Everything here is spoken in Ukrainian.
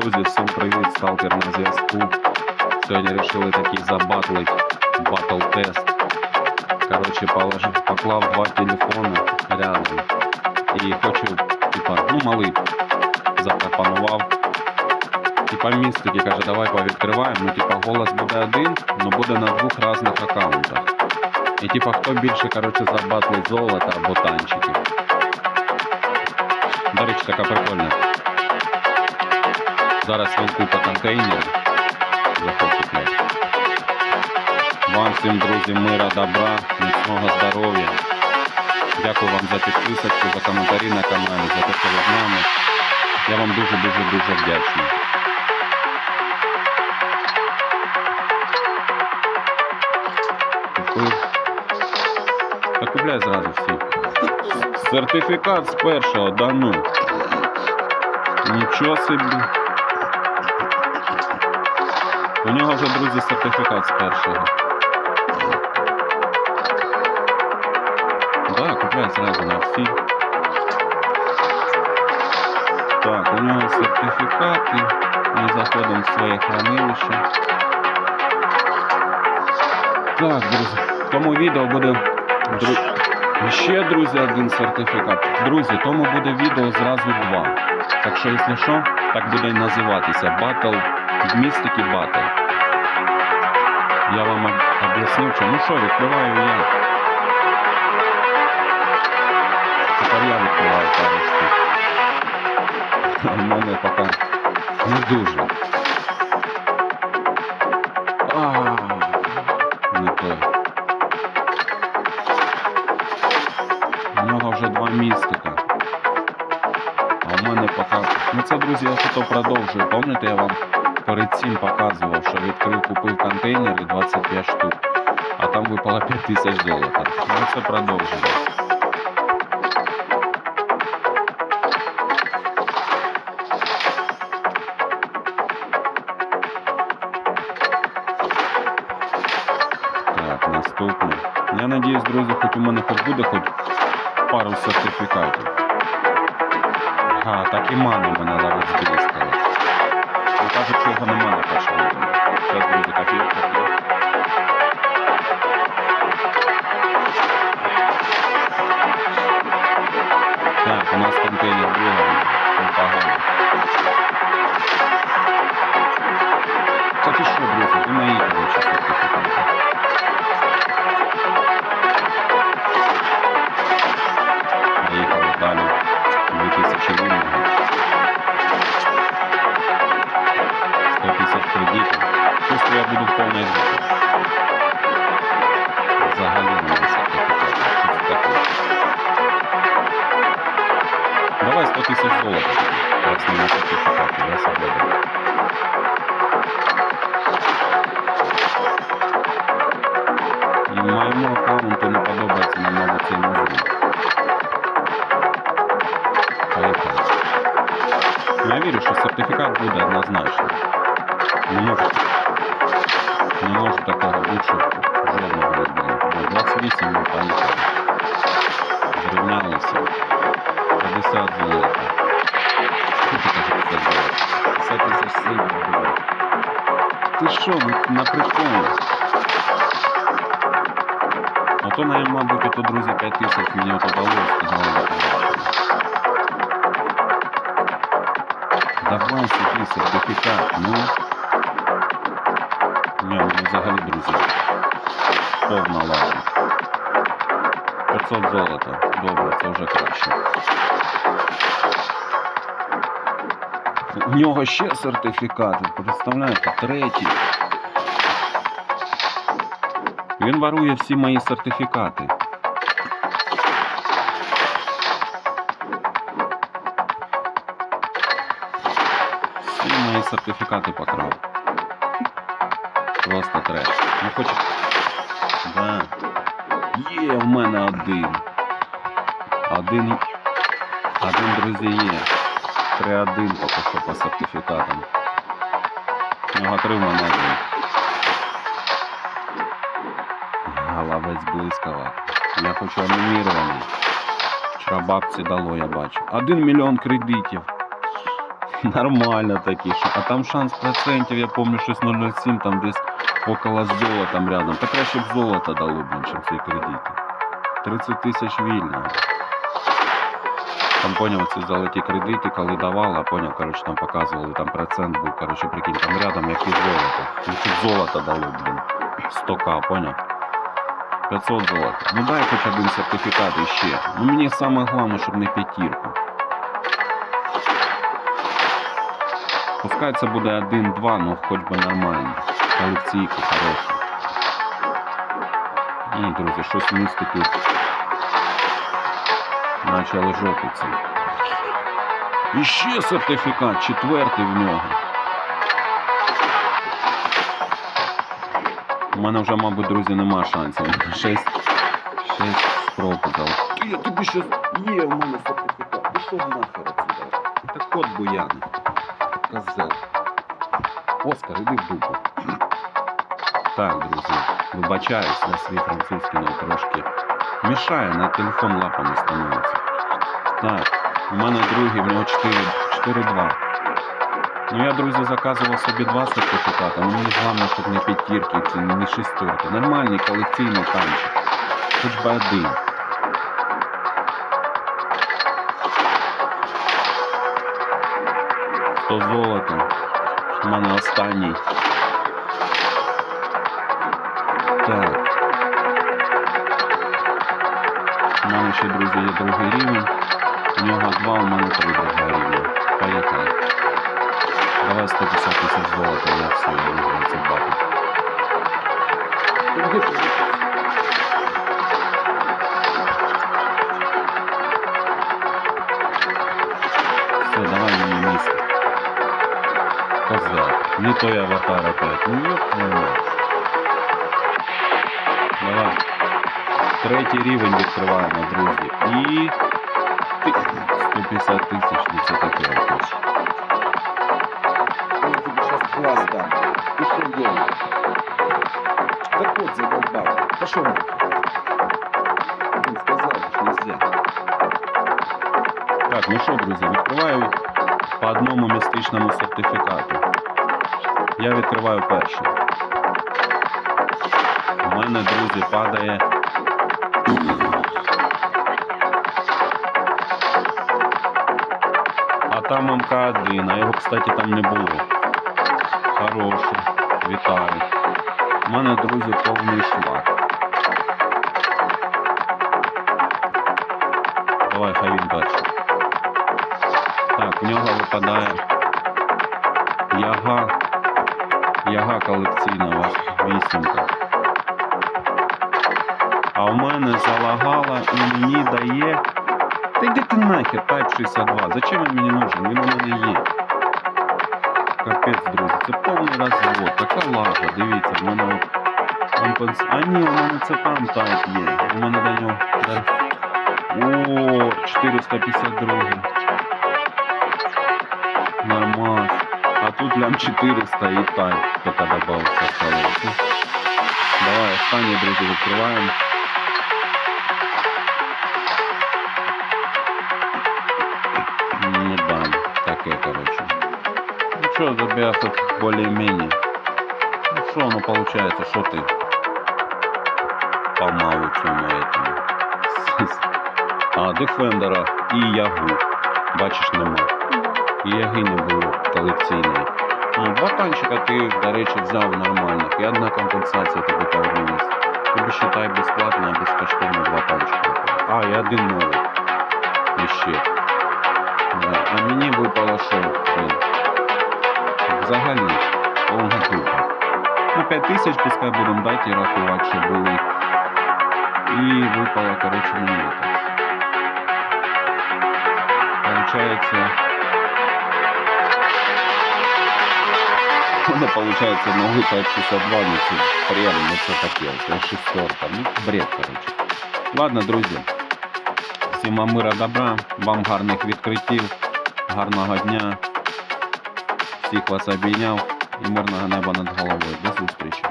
Друзі, всім привіт, сталкер на зв'язку. Сьогодні вирішили такий забатлить батл тест. Коротше, положив, поклав два телефони рядом. І хочу, типа, ну малий запропонував. Типа містики каже, давай повідкриваємо. Ну, типа, голос буде один, але буде на двох різних аккаунтах. І типа, хто більше, коротше, забатлить золота або танчиків. До речі, така прикольна. Зараз він купа контейнерів. Захочете. Вам всім, друзі, мира, добра, міцного здоров'я. Дякую вам за підписочку, за коментарі на каналі, за те, що ви з нами. Я вам дуже-дуже-дуже вдячний. Купляй зразу всі. Сертифікат з першого, да ну. Нічого собі. У нього вже, друзі, сертифікат з першого. Да, купляй зразу на всі. Так, у нього сертифікати. Ми заходимо в своє хранилище. Так, друзі, тому відео буде дру... ще, друзі, один сертифікат. Друзі, тому буде відео зразу два. Так що, якщо що, так буде і називатися Battle Містики Battle. Я вам об- об'ясню, чому. Ну що, відкриваю я. Тепер я відкриваю пару штук. А в мене поки не дуже. А, не той. містика. А в мене поки. Ну це, друзі, я що то продовжую. Пам'ятаєте, я вам перед цим показував, що відкрив, купив контейнери 25 штук, а там випало 5 тисяч золота. Ну це продовжую. Так, наступне. Я надіюсь, друзі, хоч у мене хоч буде хоч Пару сертифікатів. Ага, так і мани мене навіть збризкали. Ну кажуть, що його нема на першому. Зараз, друзі, кофійок поп'ю. Так, у нас контейнер другий. Непогано. Та ти що, друзі, однозначно. Не може, не може такого лучше жодного. Ну, 28 ми поїхали. Зрівнялися. 50 золота. Скільки каже 50 золота? 50 тисяч срібла було. Ти що, ну, на приколі? А то, мабуть, ото, друзі, 5 тисяч мені дало, Давай собі сертифікат, ну. Ні, ну взагалі, друзі. Повна лава. 500 золота. Добре, це вже краще. У нього ще сертифікати, представляєте, третій. Він ворує всі мої сертифікати. Сертифікати покрав. Просто треш. Не хочеш. Да. Є в мене один. Один. Один, друзі, є. 3-1 поки що по сертифікатам. Нього три один. Головець блискава. Я хочу анімірований. Вчора бабці дало, я бачу. Один мільйон кредитів. Нормально такі. А там шанс процентів, я пам'ятаю, щось 0,07, там десь около з золотом рядом. Та краще б золото дало, блін, чим ці кредити. 30 тисяч вільного. Там поняв ці золоті кредити, коли давала, поняв, коротше, там показували, там процент був, коротше, прикинь, там рядом як і золото. Лучше б золото дало, блін. 100к, поняв? 500 золота. Ну дай хоч один сертифікат іще. Ну мені саме головне, щоб не п'ятірку. Пускай це буде 1-2, ну хоч би нормально. Колекційку хорошу. Ну, друзі, щось місто тут. Почали жопиться. І ще сертифікат, четвертий в нього. У мене вже, мабуть, друзі, нема шансів. Шесть, шесть спроб дав. Я тобі щас є у мене сертифікат. Пішов нахер отсюда. Так кот буяний. Козел. Оскар, іди в дупу. Так, друзі, вибачаюсь на свій французький ну, трошки. Мішає, на телефон лапами становиться. Так, у мене другий, в нього 4, 4-2. Ну я, друзі, заказував собі два сертифікати, мені головне, щоб не п'ятірки, ці не шестерки. Нормальний колекційний танчик. Хоч би один. Сто золота. У мене останній. Так. У мене ще, друзі, є другий рівень. У нього два, у мене три другого рівня. Поїхали. Давай 150 тисяч золота, я все, Козел. Не той аватар опять. Ну ёб твою мать. Давай. Третій рівень відкриваємо, друзі. І... ти- 150 тисяч, ну це таке якось. Я тебе сейчас класс дам. Ты что делаешь? Так вот, задолбал. Пошел. Блин, сказал, что нельзя. Так, ну що, друзі, відкриваю по одному містичному сертифікату. Я відкриваю перший. У мене, друзі, падає. А там МК1, а його, кстати, там не було. Хороший. Вітаю. У мене, друзі, повний шлак. Давай, хай він перший. Так, в нього випадає яга. Яга колекційна вісімка. А в мене залагала і мені дає. Та йди ти нахер, Type 62. Зачем він мені нужен? Він у мене є. Капець, друзі, це повний розвод. Така лага, дивіться, в мене от. компенс- А ні, у мене це там Type є. У мене до нього. О, 452. тут лям 400 и тайм только добавился осталось. Ну, Давай, останнє, друзі, відкриваємо. Ну да, таке, короче. Ну что, тебя тут более-менее. Ну что оно получается, что ты помалу цьому этому. А, Дефендера і Ягу. Бачиш, нема. І Яги не було колекційної. Ну, два танчика ти, до речі, взяв нормальних. І одна компенсація тобі повернулась. Тобі считай безплатно, а безкоштовно два танчика. А, і один новий. І ще. А мені випало що? Взагалі, тупа. Ну, 5 тисяч пускай будемо дати рахувати, що були. І випало, коротше, мені так. Получается... Ну, получается, новый Type 62, ну, це прям, ну, це таке, це шестерка, ну, бред, короче. Ладно, друзі, всім вам мира добра, вам гарних відкриттів, гарного дня, всіх вас обійняв і мирного неба над головою. До зустрічі.